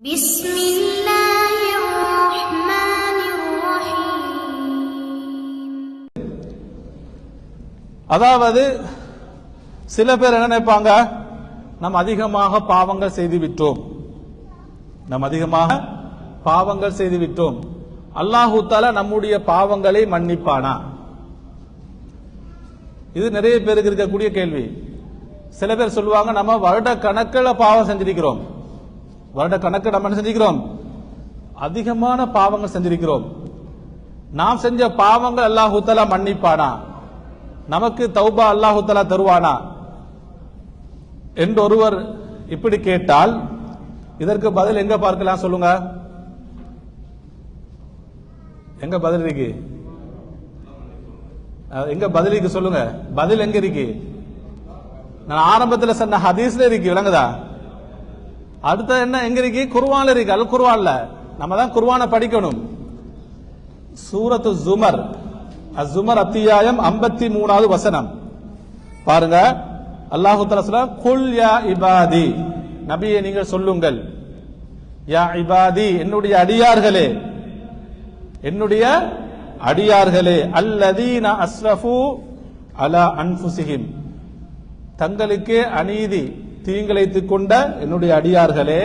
بسم الله الرحمن الرحيم அதாவது சில பேர் என்ன நினைப்பாங்க நாம் அதிகமாக பாவங்கள் செய்து விட்டோம் நாம் அதிகமாக பாவங்கள் செய்து விட்டோம் அல்லாஹு தாலா நம்முடைய பாவங்களை மன்னிப்பானா இது நிறைய பேருக்கு இருக்கக்கூடிய கேள்வி சில பேர் சொல்லுவாங்க நம்ம வருட கணக்கில் பாவம் செஞ்சிருக்கிறோம் வருட கணக்கு நம்ம என்ன செஞ்சிருக்கிறோம்? அதிகமான பாவங்கள் செஞ்சிருக்கிறோம். நாம் செஞ்ச பாவங்கள் அல்லாஹு மன்னிப்பானா? நமக்கு தௌபா அல்லாஹு தருவானா? என்று ஒருவர் இப்படி கேட்டால் இதற்கு பதில் எங்க பார்க்கலாம் சொல்லுங்க? எங்க பதில் இருக்கு? எங்க பதில் இருக்கு சொல்லுங்க? பதில் எங்க இருக்கு? நான் ஆரம்பத்தில் சொன்ன ஹதீஸ்ல இருக்கு விளங்குதா? அடுத்த என்ன எங்க இருக்கு? குர்வான்ல இருக்கு. அல் குர்வான்ல நம்ம தான் குர்வானை படிக்கணும். சூரத்து ஜுமர். அசுமர் அத்தியாயம் ஐம்பத்தி மூணாவது வசனம். பாருங்க. அல்லாஹு குல் யா இபாதி. நபியை நீங்கள் சொல்லுங்கள். யா இபாதி என்னுடைய அடியார்களே. என்னுடைய அடியார்களே. அல்லதீன அஸ்ரஃபு அலா அன்புசிஹிம் தங்களுக்கு அநீதி. தீங்கிழைத்துக் கொண்ட என்னுடைய அடியார்களே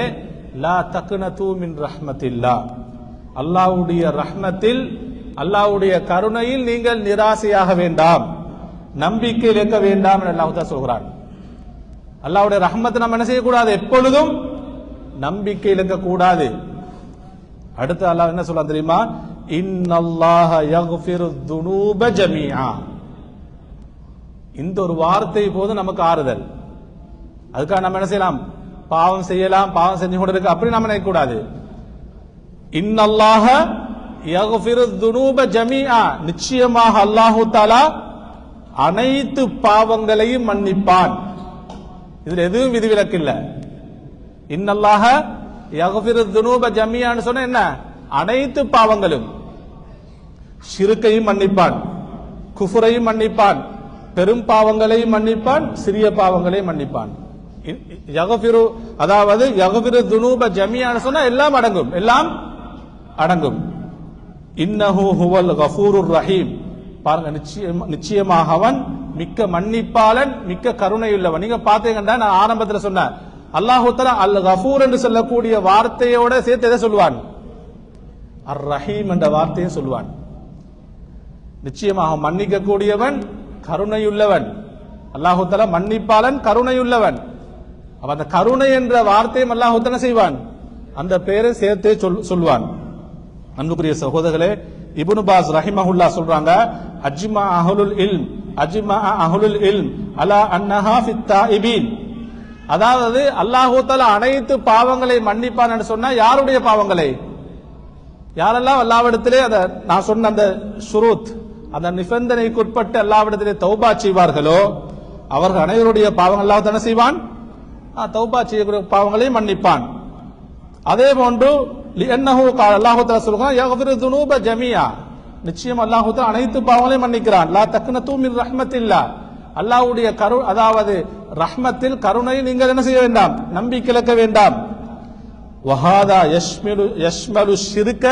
லா தக்குன தூமின் ரஹ்மத்தில்லா. அல்லாவுடைய ரஹ்மத்தில் அல்லாவுடைய கருணையில் நீங்கள் நிராசையாக வேண்டாம் நம்பிக்கை இழக்க வேண்டாம் என்று அல்லாஹ் தான் சொல்கிறான். அல்லாவுடைய ரஹ்மத்தை நம்ம என்ன செய்யக்கூடாது? எப்பொழுதும் நம்பிக்கை இழக்க கூடாது. அடுத்து அல்லாஹ் என்ன சொல்றான் தெரியுமா? இன்னல்லாஹ யக்ஃபிரு துனூப ஜமீஆ. இந்த ஒரு வார்த்தை போது நமக்கு ஆறுதல். அதுக்காக நம்ம என்ன செய்யலாம்? பாவம் செய்யலாம் பாவம் செஞ்சு கொண்டு இருக்க அப்படி நம்ம நினைக்கக்கூடாது. இன்னல்லாக இன்னல்லாஹ துனூப நிச்சயமாக அல்லாஹு தாலா அனைத்து பாவங்களையும் மன்னிப்பான். இதுல எதுவும் விதிவிலக்கு இல்ல. இன்னல்லாஹ யக்ஃபிரு துனூப என்ன? அனைத்து பாவங்களும் சிறுக்கையும் மன்னிப்பான் குஃபுரையும் மன்னிப்பான் பெரும் பாவங்களையும் மன்னிப்பான் சிறிய பாவங்களையும் மன்னிப்பான். யகபிரு அதாவது யகபிரு துனூப ஜமியான சொன்னா எல்லாம் அடங்கும். எல்லாம் அடங்கும். இன்னஹு ஹுவல் கஃபூருர் ரஹீம். பாருங்க நிச்சயம் நிச்சயமாக அவன் மிக்க மன்னிப்பாளன் மிக்க கருணையுள்ளவன். நீங்க பாத்தீங்கன்னா நான் ஆரம்பத்துல சொன்னேன் அல்லாஹுத்தலா அல் கஃபூர் என்று சொல்லக்கூடிய வார்த்தையோட சேர்த்து எதை சொல்லுவான்? அர் ரஹீம் என்ற வார்த்தையும் சொல்லுவான். நிச்சயமாக மன்னிக்க கூடியவன் கருணையுள்ளவன். அல்லாஹுத்தலா மன்னிப்பாளன் கருணையுள்ளவன். அப்ப அந்த கருணை என்ற வார்த்தையும் அல்லாஹு தஆலா செய்வான். அந்த பெயரை சேர்த்தே சொல் சொல்வான். அன்புக்குரிய சகோதரர்களே இபுனு பாஸ் ரஹிமஹுல்லா சொல்றாங்க அஜ்மா அஹுலுல் இல்ம் அஜ்மா அஹுலுல் இல்ம் அலா அன்னஹா ஃபித்தா இபீன் அதாவது அல்லாஹு அனைத்து பாவங்களை மன்னிப்பான் சொன்னா யாருடைய பாவங்களை? யாரெல்லாம் அல்லாவிடத்திலே அத நான் சொன்ன அந்த சுருத் அந்த நிபந்தனைக்குட்பட்டு அல்லாவிடத்திலே தௌபா செய்வார்களோ அவர்கள் அனைவருடைய பாவங்கள் அல்லாஹ் தானே செய்வான். தௌபா செய்யக்கூடிய பாவங்களையும் மன்னிப்பான் அதே போன்று லிஅன்னஹு கால அல்லாஹ் தஆலா துனூப நிச்சயம் அல்லாஹுத்தா அனைத்து பாவங்களையும் மன்னிக்கிறான் லா தக்னது ரஹ்மத் ரஹ்மத்தில்லா அல்லாஹ்வுடைய கரு அதாவது ரஹ்மத்தில் கருணை நீங்கள் என்ன செய்ய வேண்டாம் நம்பிக்கை இழக்க வேண்டாம் வஹாதா யஷ்மிலு யஷ்மலு ஷிருக்க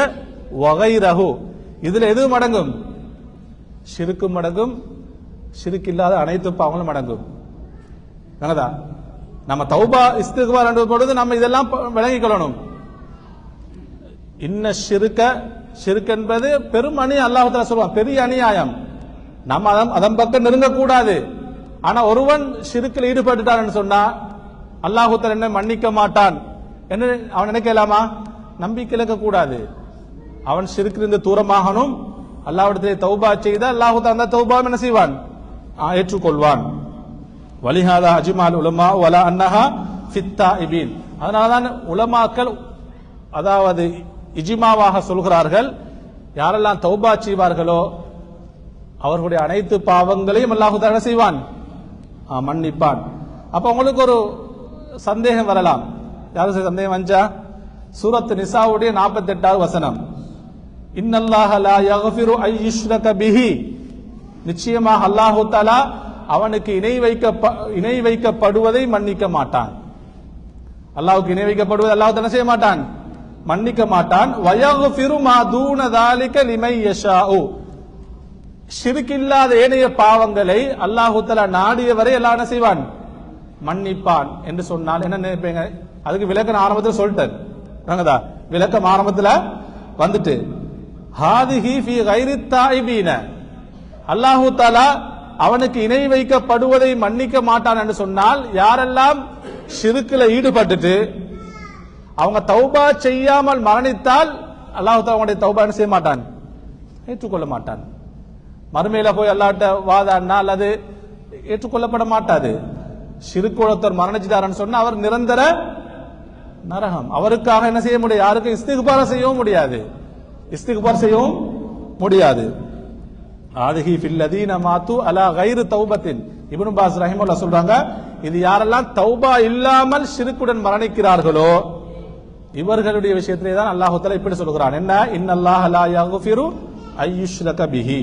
வகைரஹு இதுல எது மடங்கும் ஷிருக்கும் அடங்கும் ஷிருக்கு இல்லாத அனைத்து பாவங்களும் அடங்கும் என்னதா நம்ம தௌபா இஸ்திக்பார் என்ற பொழுது நம்ம இதெல்லாம் விளங்கிக் கொள்ளணும் இன்ன சிறுக்க சிறுக்க என்பது பெரும் அணி அல்லாஹ் சொல்லுவான் பெரிய அநியாயம். நம்ம அதன் அதன் பக்கம் நெருங்கக்கூடாது. ஆனா ஒருவன் சிறுக்கில் ஈடுபட்டுட்டான்னு சொன்னா அல்லாஹுத்தர் என்ன மன்னிக்க மாட்டான். என்று அவன் நினைக்கலாமா? நம்பிக்கை இழக்க கூடாது அவன் சிறுக்கிலிருந்து தூரமாகணும். அல்லாஹ்விடத்திலே தௌபா செய்த அல்லாஹு அந்த தௌபாவை என்ன செய்வான்? ஏற்றுக்கொள்வான். வலிஹாதா அஜிமால் உலமா வலா அன்னஹா ஃபித்தா இபீன். அதனால்தான் உலமாக்கள் அதாவது இஜிமாவாக சொல்கிறார்கள். யாரெல்லாம் தௌபா செய்வார்களோ அவர்களுடைய அனைத்து பாவங்களையும் அல்லாஹு என்ன செய்வான். ஆ, மன்னிப்பான். அப்ப உங்களுக்கு ஒரு சந்தேகம் வரலாம். யாரும் சந்தேகம் வந்தா? சூரத் நிசாவுடைய 48வது வசனம். இன்னல்லாஹ் லா யக்ஃபிரு ஐ பிஹி. நிச்சயமாக அல்லாஹு தாலா அவனுக்கு இணை வைக்க இணை வைக்கப்படுவதை மன்னிக்க மாட்டான். அல்லாவுக்கு இணை வைக்கப்படுவது அல்லாஹ் என்ன செய்ய மாட்டான். மன்னிக்க மாட்டான். வயகுஃபிரு மா தூன லிமை யஷாஉ. ஷிர்க் ஏனைய பாவங்களை அல்லாஹு நாடியவரை எல்லாம் என்ன செய்வான்? மன்னிப்பான் என்று சொன்னால் என்ன நினைப்பீங்க? அதுக்கு விளக்கம் ஆரம்பத்தில் சொல்லிட்டார் நாங்கதா விளக்கம் ஆரம்பத்துல வந்துட்டு ஹாதிஹி ஃபி கைரி தாயிபீன. அல்லாஹு தாலா அவனுக்கு இணை வைக்கப்படுவதை மன்னிக்க மாட்டான் என்று சொன்னால் யாரெல்லாம் சிறுக்கில் ஈடுபட்டுட்டு அவங்க தௌபா செய்யாமல் மரணித்தால் அல்லாஹு அவங்களுடைய தௌபா செய்ய மாட்டான்? ஏற்றுக்கொள்ள மாட்டான். மறுமையில போய் அல்லாட்ட வாதாடினா அல்லது ஏற்றுக்கொள்ளப்பட மாட்டாது. சிறுக்குளத்தர் மரணிச்சிட்டாருன்னு சொன்னா அவர் நிரந்தர நரகம். அவருக்காக என்ன செய்ய முடியாது யாருக்கும் இஸ்திகுபார செய்யவும் முடியாது. இஸ்திகுபார் செய்யவும் முடியாது. ஆதிஹி ஃபில்லதீன மாத்து அலா கைரு தௌபத்தின் இப்னு பாஸ் ரஹிமுல்லா சொல்றாங்க இது யாரெல்லாம் தௌபா இல்லாமல் ஷிருக்குடன் மரணிக்கிறார்களோ இவர்களுடைய விஷயத்திலே தான் அல்லாஹ் இப்படி சொல்கிறான். என்ன? இன்னல்லாஹ் லா யக்ஃபிரு ஐயுஷ்ரக பிஹி.